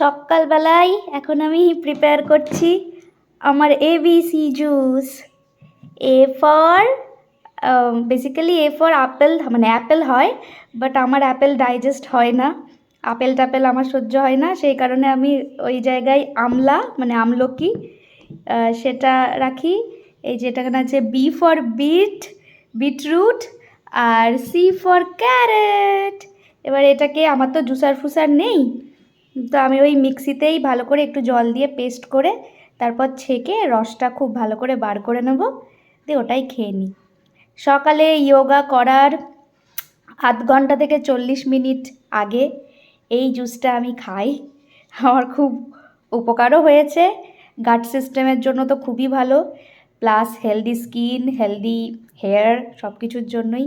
সকালবেলায় এখন আমি প্রিপেয়ার করছি আমার এ ABC juice A for basically A for apple মানে অ্যাপেল হয় বাট আমার অ্যাপেল ডাইজেস্ট হয় না। আপেল টাপেল আমার সহ্য হয় না, সেই কারণে আমি ওই জায়গায় আমলা মানে আমলকি সেটা রাখি। এই যেটা এখানে আছে বি ফর বিট বিটরুট আর সি ফর ক্যারেট এবার এটাকে, আমার তো জুসার ফুসার নেই তো আমি ওই মিক্সিতেই ভালো করে একটু জল দিয়ে পেস্ট করে তারপর ছেঁকে রসটা খুব ভালো করে বার করে নেব, দিয়ে ওটাই খেয়ে নিই। সকালে যোগা করার আধ ঘণ্টা থেকে চল্লিশ মিনিট আগে এই জুসটা আমি খাই। আমার খুব উপকারও হয়েছে গাট সিস্টেমের জন্য তো খুবই ভালো plus healthy skin healthy hair সব কিছুর জন্যই।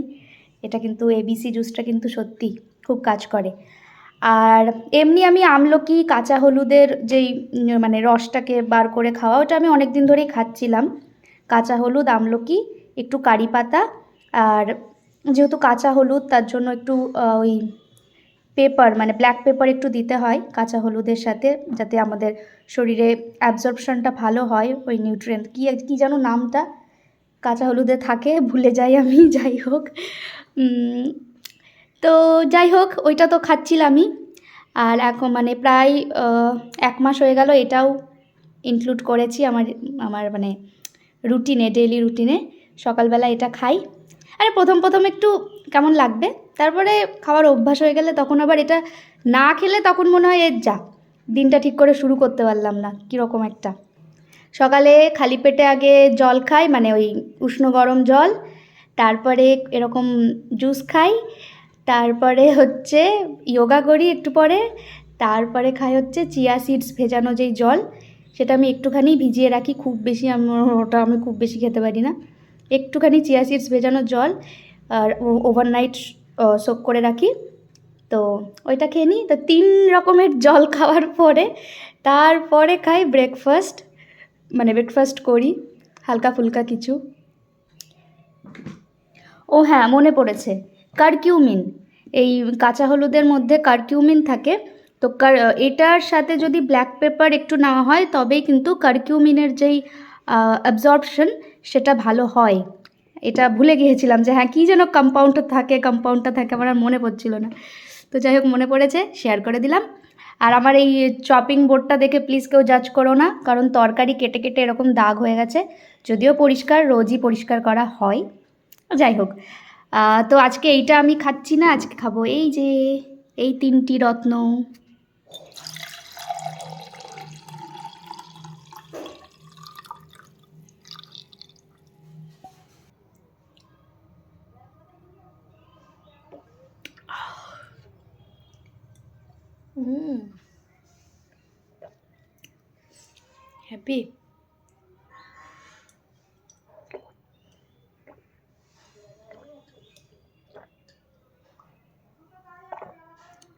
এটা কিন্তু এবিসি জুসটা কিন্তু সত্যি খুব কাজ করে। আর এমনি আমি আমলকি, কাঁচা হলুদের যেই মানে রসটাকে বার করে খাওয়া, ওটা আমি অনেক দিন ধরেই খাচ্ছিলাম। কাঁচা হলুদ, আমলকি, একটু কারি পাতা, আর যেহেতু কাঁচা হলুদ, তার জন্য একটু ওই পেপার মানে ব্ল্যাক পেপার একটু দিতে হয় কাঁচা হলুদের সাথে, যাতে আমাদের শরীরে অ্যাবজর্পশনটা ভালো হয়, ওই নিউট্রিয়েন্ট, কী কী যেন নামটা, কাঁচা হলুদে থাকে, ভুলে যাই আমি, যাই হোক। তো যাই হোক, ওইটা তো খাচ্ছিলামই। আর এখন মানে প্রায় এক মাস হয়ে গেল এটাও ইনক্লুড করেছি আমার আমার মানে রুটিনে ডেলি রুটিনে সকালবেলা এটা খাই। আরে প্রথম প্রথম একটু কেমন লাগবে? তারপরে খাওয়ার অভ্যাস হয়ে গেলে তখন আবার এটা না খেলে তখন মনে হয় এর যা, দিনটা ঠিক করে শুরু করতে পারলাম না। কীরকম একটা। সকালে খালি পেটে আগে জল খাই মানে ওই উষ্ণ গরম জল। তারপরে এরকম জুস খাই। তারপরে হচ্ছে যোগা করি একটু পরে, তারপরে খাই হচ্ছে চিয়া সিডস ভেজানো যেই জল, সেটা আমি একটুখানি ভিজিয়ে রাখি, খুব বেশি আমি, ওটা আমি খুব বেশি খেতে পারি না। একটুখানি চিয়া সিডস ভেজানো জল, আর ওভারনাইট সোক করে রাখি। তো ওইটা খেয়ে নিই। তো তিন রকমের জল খাওয়ার পরে, তারপরে খাই ব্রেকফাস্ট মানে ব্রেকফাস্ট করি, হালকা ফুলকা কিছু। ও হ্যাঁ মনে পড়েছে। কারকিউমিন, এই কাঁচা হলুদের মধ্যে কারকিউমিন থাকে। তো কার, এটার সাথে যদি ব্ল্যাক পেপার একটু নেওয়া হয়, তবেই কিন্তু কারকিউমিনের যেই অ্যাবজর্পশন সেটা ভালো হয়। এটা ভুলে গিয়েছিলাম যে হ্যাঁ কী যেন কম্পাউন্ডটা থাকে কম্পাউন্ডটা থাকে, আমার আর মনে পড়ছিল না। তো যাই হোক, মনে পড়েছে শেয়ার করে দিলাম। আর আমার এই চপিং বোর্ডটা দেখে প্লিজ কেউ জাজ করো না, কারণ তরকারি কেটে কেটে এরকম দাগ হয়ে গেছে, যদিও পরিষ্কার, রোজই পরিষ্কার করা হয়। যাই হোক তো আজকে এইটা আমি খাচ্ছি না আজকে খাব এই যে এই তিনটি রত্ন। হ্যাপি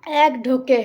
এক ঢোকে।